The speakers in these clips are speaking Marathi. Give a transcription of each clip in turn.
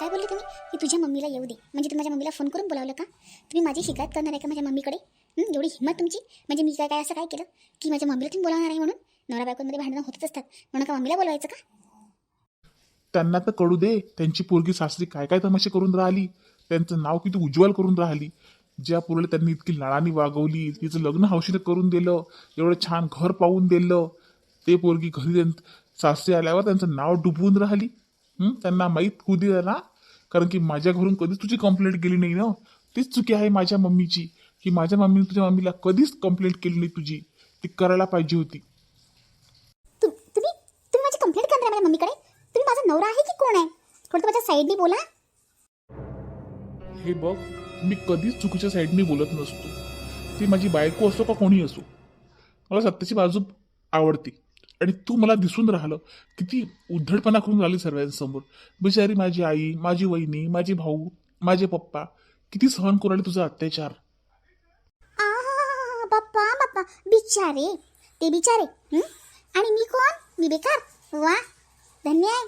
काय बोलले तुम्ही? की तुझ्या मम्मीला येऊ दे. म्हणजे तुम्ही माझ्या मम्मीला फोन करून बोलावलं का? तुम्ही माझी शिकायत करणार आहे का माझ्या मम्मीकडे? एवढी हिंमत तुमची? म्हणजे मी काय काय असं काय केलं? की माझ्या मम्मीला तुम्ही बोलावणार आहे म्हणून? नवरा बायकोमध्ये भांडणं होतच असतात. म्हणून का मम्मीला बोलवायचं का? त्यांना तर कळू दे. त्यांची पोरगी सासरी काय काय तमाशे करून राहिली. त्यांचं नाव किती उज्ज्वल करून राहिली. ज्या पोरीला त्यांनी इतकी लाडानी वागवली तिचं लग्न हौशीनं करून दिलं एवढं छान घर पाहून दिलं ते पोरगी घरी त्यां- सासरी आल्यावर त्यांचं नाव डुबवून राहिली. हं? त्यांना माहीत होऊ दे ना कारण की माझ्या घरून कधीच तुझी कंप्लेंट केली नाही ना. तीच चुकी आहे माझ्या मम्मीची. की माझ्या मम्मीने तुझ्या मम्मीला कधीच कंप्लेंट केली नाही तुझी. ती करायला पाहिजे होती. तु तुम्ही तुम्ही माझी कंप्लेंट करणार आहे माझ्या मम्मीकडे? तुम्ही माझा नवरा आहे की कोण आहे? थोडं माझ्या साईडनी बोला. हे बघ मी कधीच चुकीच्या साईडनी बोलत नसतो. ती माझी बायको असो का कोणी असो. मला सत्याची बाजू आवडते. आणि तू मला दिसून राहिलं. किती उद्धटपणा करून राहिली सर्वांसमोर. बिचारी माझी आई माझी वहिनी माझी भाऊ माझे पप्पा किती सहन करू राहिले तुझा अत्याचार? आ बाप्पा बाप्पा बिचारे. ते बिचारे? आणि मी कोण? मी बेकार? वा धन्य आहे.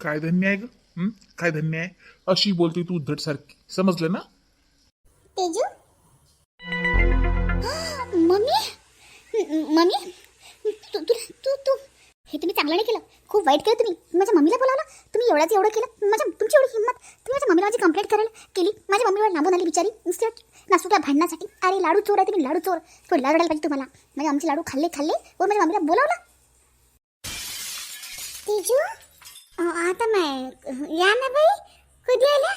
काय धन्य आहे ग? काय धन्य आहे? अशी बोलते तू उद्धट सारखी समजलं ना? तेजू? मम्मी? मम्मी? तू तू तू तू. हे तुम्ही चांगलं नाही केलं. खूप वाईट केलं तुम्ही. माझ्या मम्मीला बोलावलं. तुम्ही एवढंच एवढं केलं. माझ्या तुमची एवढी हिंमत. तुम्ही माझ्या मम्मीला माझी कंप्लेंट करायला केली. माझ्या मम्मीवर लांबून आली बिचारी. नुसत्या नासुकला भांडण्यासाठी अरे लाडू चोर आहे तुम्ही लाडू चोर. थोडी लाडू पाहिजे तुम्हाला? म्हणजे आमचे लाडू खाल्ले खाल्ले. व माझ्या मम्मीला बोलावलं? तेजू? आता माय या ना बाई. कधी आल्या?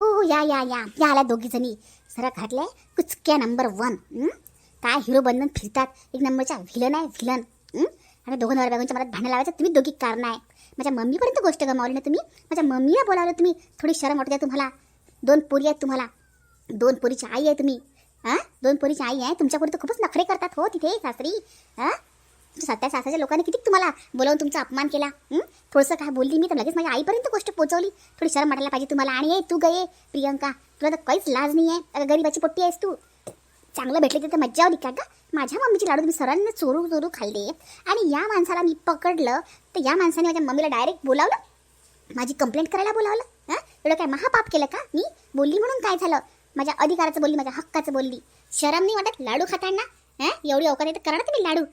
हो हो या या या. या आल्या दोघी जणी सरा घातल्या कुचक्या नंबर वन काय हिरो बनून फिरतात? एक नंबरच्या व्हिलन आहे व्हिलन आणि दोघं नवऱ्या बायकोंच्या मला भांडण लावायचं. तुम्ही दोघी कारण आहे. माझ्या मम्मीपर्यंत गोष्ट गमावली ना तुम्ही? माझ्या मम्मीला बोलावलं तुम्ही. थोडी शरम वाटते तुम्हाला. दोन पोरी आहेत तुम्हाला. दोन पोरीची आई आहे तुम्ही. हां? दोन पोरीची आई आहे. तुमच्यापुढे तर खूपच नखरे करतात हो तिथे सासरी. हां? सध्या सासऱ्याच्या लोकांनी किती तुम्हाला बोलावून तुमचा अपमान केला? थोडंसं काय बोलली मी तर लगेच माझ्या आईपर्यंत गोष्ट पोहोचवली थोडी शरम वाटायला पाहिजे तुम्हाला. आणि ये तू गये प्रियंका. तुला तर काहीच लाज नाही आहे गरीबाची पोट्टी आहेस तू. चांगलं भेटले तिथं मज्जा होती का माझ्या मम्मीची लाडू तुम्ही सरांना चोरू चोरू खाल्ले. आणि या माणसाला मी पकडलं तर या माणसाने माझ्या मम्मीला डायरेक्ट बोलावलं. माझी कंप्लेंट करायला बोलावलं. हां? एवढं काय महापाप केलं का? मी बोलली म्हणून काय झालं? माझ्या अधिकाराचं बोलली माझ्या हक्काचं बोलली. शरम नाही वाटत लाडू खाताना? हां? एवढी अवकात येतं तर करा ना तुम्ही लाडू?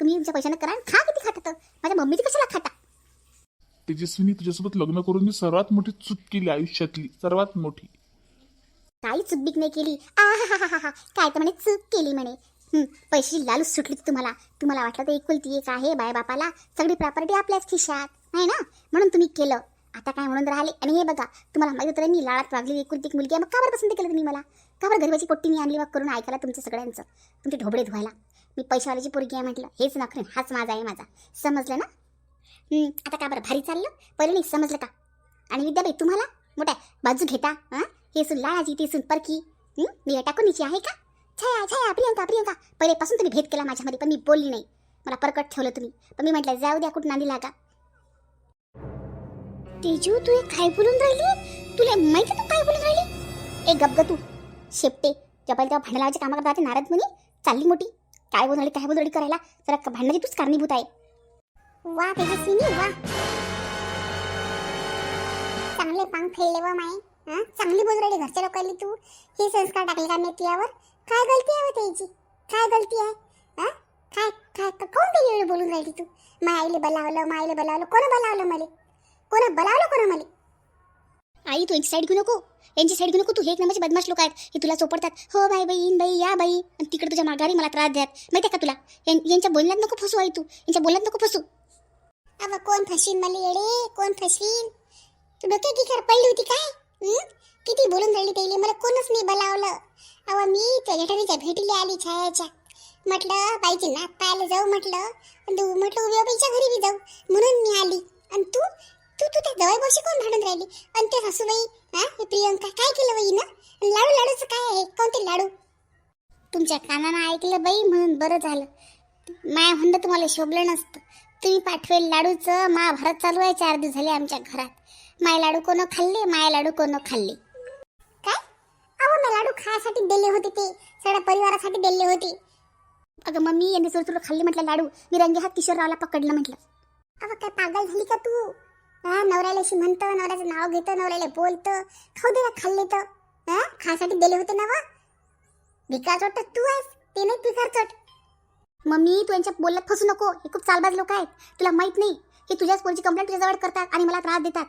तुम्ही तुमच्या पैशानं करा खा किती खाता तर. माझ्या मम्मीची कशाला खाता? तेजस्वीनी तुझ्यासोबत लग्न करून मी सर्वात मोठी चूक केली आयुष्यातली. सर्वात मोठी. काही चूक बीक नाही केली. हा काय तर म्हणे चूक केली म्हणे. पैसे पैशाची लालूच सुटली तुम्हाला. तुम्हाला वाटलं तर एकुलती एक आहे बाय बापाला सगळी प्रॉपर्टी आपल्याच खिशात. नाही ना? म्हणून तुम्ही केलं. आता काय म्हणून राहिले? आणि हे बघा तुम्हाला माहिती होतं मी लाळात वागली एकुलती एक मुलगी आहे. मग का बरं पसंत केलं तुम्ही मला? का बरं गरीबाची पोट्टी मी आणली? मग करून ऐकायला तुमचं सगळ्यांचं. तुमचे ढोबळे धुवायला. मी पैशावाल्याची पोरगी आहे म्हटलं. हेच नखरेन हाच माझा आहे माझा. समजलं ना? आता का बरं? भारी चाललं. पहिले नाही समजलं का? आणि विद्याबाई तुम्हाला? मोठ्या बाजू घेता हां? हे सुन लाळाची ते सुन परकी. मी टाकून आहे का? छाया छाया प्रियंका प्रियंका. पहिलेपासून तुम्ही भेद केला माझ्यामध्ये पण मी बोलली नाही. मला परकट ठेवलं तुम्ही. पण मी म्हटलं जाऊ द्या कुठं नांदी लागा. तेजू तू हे काय बोलून राहिली? तुला माहिती तू काय बोलून राहिली? ए गप तू. शेपटे. जेव्हा तेव्हा भांडण लावायच्या कामा करता नारद म्हणे चालली मोठी. काय बोलणारी काय बोलणारी करायला? जरा भांडणाची तूच कारणीभूत आहे. वा तेजस्विनी वा. चांगले पांग फेलले व माई हं? चांगली बोलू राहिली घरच्या लोकांनी तू? हे संस्कार टाकले का मेथीवर काय गलती आहे त्याची? काय गलती आहे? हं? काय काय क- कोण एवढं बोलून राहिली तू? माय आईले बलावलं माय आईले बलावलं कोण बलावलं मला? कोण बलावलं कोण मला? आई तू यांची साईड घेऊ नको. यांची साईड घेऊ नको. तू हे एक नंबरचे बदमाश लोक आहेत. हे तुला चोपडतात हो बाई बाई इन बाई या बाई. आणि तिकडे तुझ्या माघारी मला त्रास द्यात माहिती आहे का तुला? यांच्या बोलण्यात नको फसू आई तू. यांच्या बोलण्यात नको फसू. अव कोण फशीन मला येडे? कोण फशीन तू डोक्यात की खर पडली होती काय? किती बोलून राहिली त्याला मला कोणच नाही बोलावलं. अव मी त्या जेठाणीच्या भेटीला आली छायाच्या. म्हटलं बाईची नाक पाहायला जाऊ म्हटलं. आणि तू म्हटलं उभ्या बाईच्या घरी बी जाऊ. म्हणून मी आली. आणि तू? तू तू त्या जवळ बशी कोण भांडून राहिली? आणि ते सासूबाई हा हे प्रियंका काय केलं बाई ना? लाडू लाडूचं काय आहे? कोणते लाडू? तुमच्या कानानं ऐकलं बाई म्हणून बरं झालं. माया म्हणलं तुम्हाला शोभलं नसतं. तुम्ही पाठवेल लाडूचं? महाभारत चालू आहे चार दिवस झाले आमच्या घरात. माय लाडू कोण खाल्ले? माय लाडू कोण खाल्ले? काय? अहो मी लाडू खायसाठी दिले होते ते. सगळ्या परिवारासाठी दिले होते. अगं मम्मी यांनी सुरू सुरू खाल्ले म्हटलं लाडू. मी रंगे हात किशोररावला पकडलं म्हटलं. अगं काय पागल झाली का तू? हा नवऱ्याला म्हणतं नवऱ्याचं नाव घेतं नवऱ्याला बोलतं. खाऊ दे ना खाल्ले तर. हा खायसाठी दिले होते ना वा? भिकार चोट तू आहेस. ते नाही भिकार चोट. मम्मी तू यांच्या बोलण्यात फसू नको. हे खूप चालबाज लोक आहेत. तुला माहीत नाही. हे तुझ्याच पोरची कंप्लेंट तुझ्याजवळ करतात आणि मला त्रास देतात.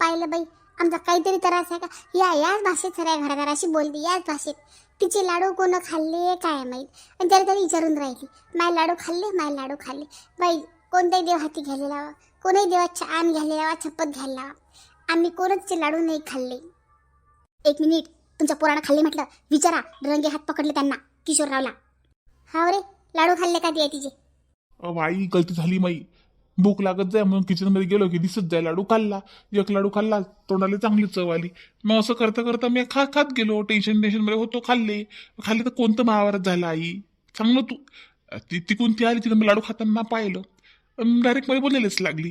पाहिलं बाई आमचा काहीतरी त्रास आहे का? या याच भाषेत सऱ्या घराघराशी बोलते याच भाषेत. तिचे लाडू कोण खाल्ले काय माहीत? आणि त्याला तरी विचारून राहिली. माय लाडू खाल्ले माय लाडू खाल्ले. बाई कोणताही देव हाती घ्यायला लावा. कोणीही देवाच्या आण घ्यायला लावा छप्पत घ्यायला लावा. आम्ही कोणच ते लाडू नाही खाल्ले. एक मिनिट तुमच्या पोरानं खाल्ले म्हटलं विचारा. रंगे हात पकडले त्यांना. किशोररावला. हा रे. लाडू खाल्ले का ते तिचे? आई गलती झाली माई. भूक लागत जाय म्हणून किचनमध्ये गेलो की दिसत जाय लाडू खाल्ला. एक लाडू खाल्ला तोंडाला चांगली चव आली. मग असं करता करता मी खा खात गेलो. टेन्शन टेन्शनमध्ये होतो खाल्ले. खाल्ले तर कोणतं महाभारत झालं आई? सांग ना तू. ती ती कोणती आली तिनं मी लाडू खाताना पाहिलं. डायरेक्टमध्ये बोलायलाच लागली.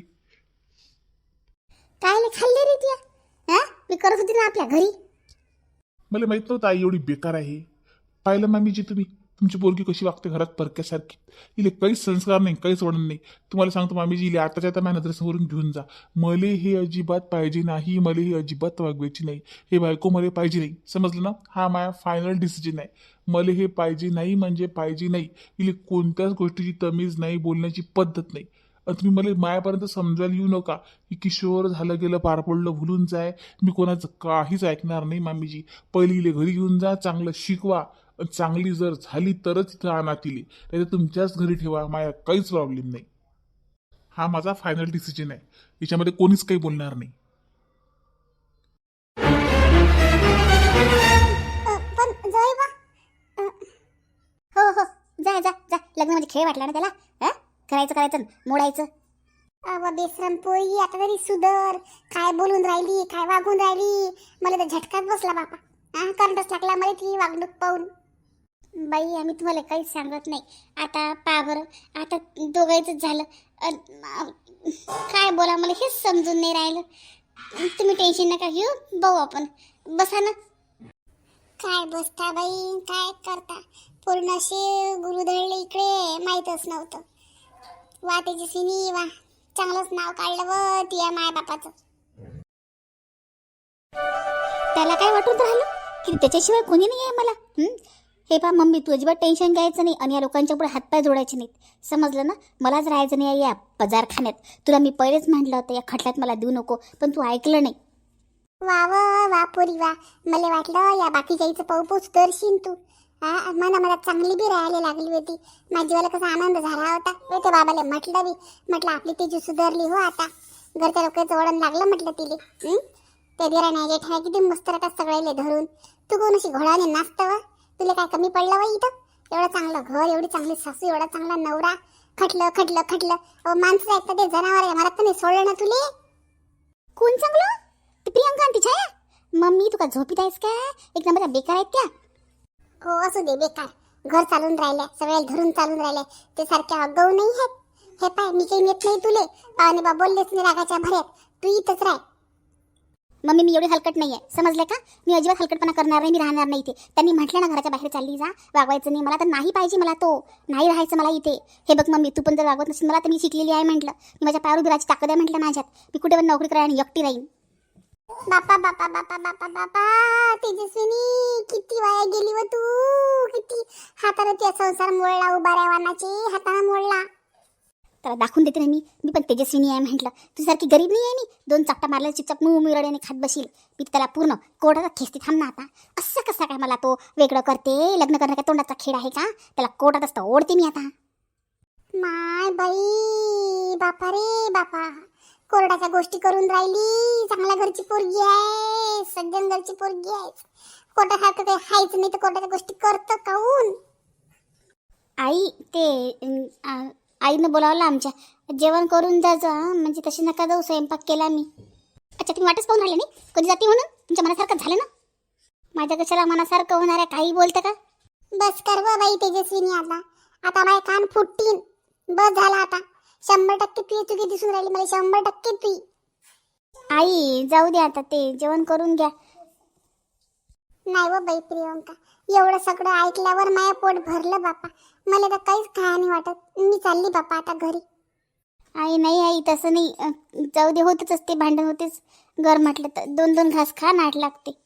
काय खाल्ले रे मी करत होती ना आपल्या घरी. मला माहीत नव्हतं आई एवढी बेकार आहे. पाहिलं मामीजी तुम्ही? तुमची पोरगी कशी वागते घरात परक्यासारखी? इले काहीच संस्कार नाही काहीच वर्णन नाही. तुम्हाला सांगतो मामीजी इले आताच्या आता माझ्या नजरेसमोरून घेऊन जा. मले हे अजिबात पाहिजे नाही मले हे अजिबात वागवायची नाही. हे बायको मला पाहिजे नाही. समजलं ना? हा माझा फायनल डिसिजन आहे. मला हे पाहिजे नाही म्हणजे पाहिजे नाही. इले कोणत्याच गोष्टीची तमीज नाही बोलण्याची पद्धत नाही. तुम्ही मला मायापर्यंत समजायला येऊ नका. की किशोर झालं गेलं पार पडलं भुलून जाय. मी कोणाचं काहीच ऐकणार नाही मामीजी. पहिली इले घरी घेऊन जा चांगलं शिकवा. चांगली जर झाली तरच इथं आणा तिले नाही तुमच्याच घरी ठेवा माझ्या काहीच प्रॉब्लेम नाही. हा माझा फायनल डिसिजन आहे. याच्यामध्ये कोणीच काही बोलणार नाही. पण बा. हो हो. जा जा जा. लग्न म्हणजे खेळ वाटला ना त्याला? हा करायचं करायचं मोडायचं. अव बेसरम पोळी आता तरी सुधर. काय बोलून राहिली काय वागून राहिली? मला तर झटकाच बसला बापा हा करंटच लागला मला ती वागणूक पाहून. बाई आम्ही तुम्हाला काहीच सांगत नाही. आता पा बरं आता दोघायचंच झालं. काय बोला मला हेच समजून नाही राहिलं. तुम्ही टेन्शन नका घेऊ बघू आपण. बसा ना. काय बसता बाई काय करता? पूर्ण असे गुरुधळले इकडे माहीतच नव्हतं. वा तेजस्विनी वा. चांगलंच नाव काढलं व तिया माय बापाचं त्याला काय वाटून राहिलं? की त्याच्याशिवाय कोणी नाही आहे मला हे पहा मम्मी तू अजिबात टेन्शन घ्यायचं नाही आणि या लोकांच्या पुढे हातपाय जोडायचे नाहीत. समजलं ना? मलाच राहायचं नाही या पजारखान्यात तुला मी पहिलेच म्हटलं होतं या खटल्यात मला देऊ नको पण तू ऐकलं नाही. वा वा वा पोरी वा. मला वाटलं या बाकीच्या इथं पाऊ पाऊस करशील तू. हा मला मला चांगली बी राहायला लागली होती. माझीवाला कसा आनंद झाला होता. ते बाबाला म्हटलं बी. म्हटलं आपली तेजी सुधारली हो आता. घरच्या लोकांचं वळण लागलं म्हटलं तिले. हं? त्या दिराने किती मस्त राहतात सगळ्याला धरून. तू कोण अशी घोडाने नाचतं वा? तुला काय कमी पडलं व इथं? एवढं चांगलं घर एवढी चांगली सासू एवढा चांगला नवरा. खटलं खटलं खटलं. अहो माणसं ऐकतं ते जनावर आहे. मला तर नाही सोडलं ना तुले. कोण चांगलं ती प्रियंका आणि तिच्या मम्मी तुका झोपीत आहेस का? एक नंबर बेकार आहेत त्या. हो असू दे बेकार. घर चालून राहिले सगळ्या धरून चालून राहिले ते सारखे अगव नाही आहेत. हे पाय मी काही येत नाही तुले. पाहुणे बा बोललेच नाही रागाच्या भऱ्यात. तू इथंच राह. मम्मी मी एवढी हलकट नाही आहे समजले का? मी अजिबात हलकटपणा करणार नाही मी राहणार नाही इथे. त्यांनी म्हटलं ना घराच्या बाहेर चालली जा वागवायचं नाही. मला तर नाही पाहिजे मला तो. नाही राहायचं मला इथे. हे बघ मम्मी तू पण जर वागवत नसेल मला तर मी शिकलेली आहे म्हटलं. मी माझ्या पायावर उभी राहायची ताकद आहे म्हटलं माझ्यात. मी कुठे पण नोकरी करा आणि एकटी राहीन. बापा बापा बापा बापा बापा तेजस्विनी किती वाया गेली व तू. किती हाताने त्या संसार मोडला उभा वानाचे हाताने मोडला. त्याला दाखवून देते ना मी. मी पण तेजस्विनी आहे म्हटलं. तुझ्यासारखी गरीब नाही आहे मी दोन चापटा मारल्या चिपचाप मू मिरड्याने खात बशील. मी त्याला पूर्ण कोर्टाचा खेचते. थांब ना आता. असं कसं काय मला तो वेगळं करते? लग्न करणं काय तोंडाचा खेळ आहे का? त्याला कोर्टात असतं. ओढते मी आता. माय बाई बापा रे बापा. कोरडाच्या गोष्टी करून राहिली. चांगल्या घरची पोरगी आहे. सज्जन घरची पोरगी आहे. कोर्टासारखं काही हायच नाही तर कोर्टाच्या गोष्टी करतं काऊन? आई ते आईनं बोलावलं आमच्या. जेवण करून जायचं हं, म्हणजे तशी नका जाऊ. स्वयंपाक केला मी. अच्छा तुम्ही वाटच पाहून राहिले नाही? कधी जाते म्हणून? तुमच्या मनासारखं झालं ना? माझ्या कशाला मनासारखं होणार आहे काही बोलतं का? बस कर बाई तेजस्विनी आता. आता माझे कान फुटतील. बस झाला आता. शंभर टक्के तुझी चुकी दिसून राहिली. मला शंभर टक्के तुई आई जाऊ दे आता ते. जेवण करून घ्या. नाही व बाई प्रियंका एवढं सगळं ऐकल्यावर माझं पोट भरलं बापा. मला तर काहीच खाया नाही वाटत. मी चालली बापा आता घरी. आई नाही आई तसं नाही. अं, जाऊ दे होतच असते भांडण होतेच. घर म्हटलं तर दोन दोन घास खा नाट लागते.